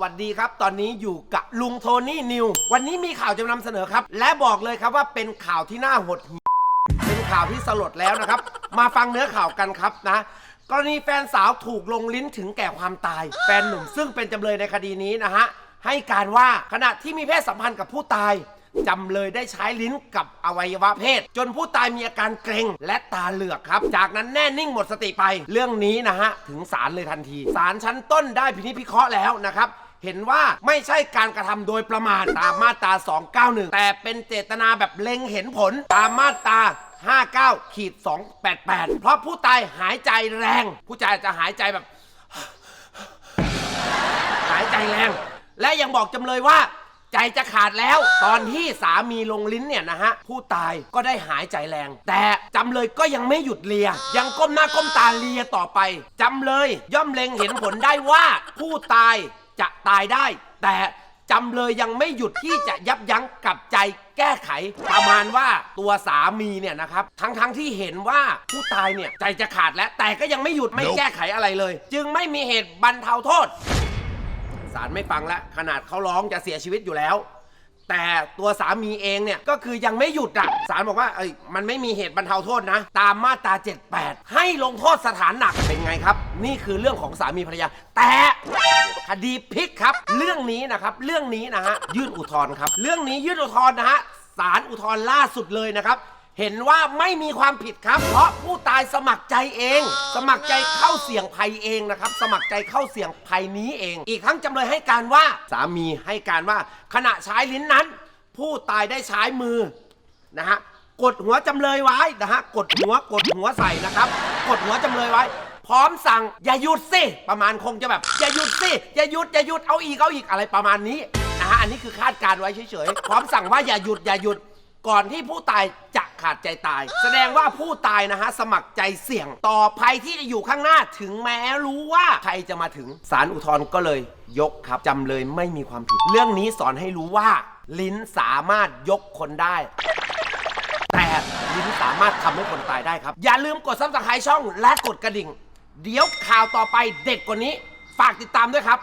วัสดีครับ ตอนนี้อยู่กับลุงโทนี่นิว วันนี้มีข่าวจะนำเสนอครับ และบอกเลยครับว่าเป็นข่าวที่น่าหดหูเป็นข่าวที่สลดแล้วนะครับ มาฟังเนื้อข่าวกันครับนะ กรณีแฟนสาวถูกลงลิ้นถึงแก่ความตาย แฟนหนุ่มซึ่งเป็นจำเลยในคดีนี้นะฮะ ให้การว่าขณะที่มีเพศสัมพันธ์กับผู้ตาย จำเลยได้ใช้ลิ้นกับอวัยวะเพศ จนผู้ตายมีอาการเกร็งและตาเหลือกครับ จากนั้นแน่นิ่งหมดสติไป เรื่องนี้นะฮะถึงศาลเลยทันทีศาลชั้นต้นได้พินิจพิเคราะห์แล้วนะครับเห็นว่าไม่ใช่การกระทำโดยประมาทตามมาตรา 291 แต่เป็นเจตนาแบบเล็งเห็นผลตามมาตรา59ขีด288 เพราะผู้ตายหายใจแรง ผู้ตายจะหายใจแบบ หายใจแรง และยังบอกจำเลยว่า ใจจะขาดแล้ว ตอนที่สามีลงลิ้นเนี่ยนะฮะ ผู้ตายก็ได้หายใจแรง แต่จำเลยก็ยังไม่หยุดเลีย ยังก้มหน้าก้มตาเลียต่อไปจำเลยย่อมเล็งเห็นผลได้ว่าผู้ตายจะตายได้ แต่จำเลยยังไม่หยุดที่จะยับยั้งกับใจแก้ไข ประมาณว่าตัวสามีเนี่ยนะครับทั้งๆทที่เห็นว่าผู้ตายเนี่ยใจจะขาดแล้วแต่ก็ยังไม่หยุดไม่แก้ไขอะไรเลย จึงไม่มีเหตุบรรเทาโทษ ศาลไม่ฟังแล้วขนาดเขาร้องจะเสียชีวิตอยู่แล้ว แต่ตัวสามีเองเนี่ยก็คือยังไม่หยุดอะศาลบอกว่าเอ้ยมันไม่มีเหตุบรรเทาโทษนะ ตามมาตรา 78 ให้ลงโทษสถานหนักเป็นไงครับ นี่คือเรื่องของสามีภรรยา แต่คดีพลิกครับ เรื่องนี้นะครับเรื่องนี้นะฮะยื่นอุทธรณ์ครับ เรื่องนี้ยื่นอุทธรณ์นะฮะศาลอุทธรณ์ล่าสุดเลยนะครับ เห็นว่าไม่มีความผิดครับ เพราะผู้ตายสมัครใจเอง สมัครใจเข้าเสี่ยงภัยเองนะครับ สมัครใจเข้าเสี่ยงภัยนี้เอง อีกทั้งจำเลยให้การว่าสามีให้การว่า ขณะใช้ลิ้นนั้น ผู้ตายได้ใช้มือนะฮะกดหัวจำเลยไว้นะฮะกดหัวกดหัวใส่นะครับ กดหัวจำเลยไว้ พร้อมสั่งอย่าหยุดสิประมาณคงจะแบบอย่าหยุดสิอย่าหยุดอย่าหยุดเอาอีกเอาอีกอะไรประมาณนี้นะฮะอันนี้คือคาดการณ์ไว้เฉยๆพร้อมสั่งว่าอย่าหยุดอย่าหยุด ก่อนที่ผู้ตายจะขาดใจตาย แสดงว่าผู้ตายนะฮะ สมัครใจเสี่ยงต่อภัยที่จะอยู่ข้างหน้าถึงแม้รู้ว่าใครจะมาถึงศาลอุทธรณ์ก็เลยยกครับจำเลยไม่มีความผิด เรื่องนี้สอนให้รู้ว่า ลิ้นสามารถยกคนได้ แต่ลิ้นสามารถทำให้คนตายได้ครับ อย่าลืมกดซับสไครต์ช่องและกดกระดิ่ง เดี๋ยวข่าวต่อไปเด็ดกว่านี้ ฝากติดตามด้วยครับ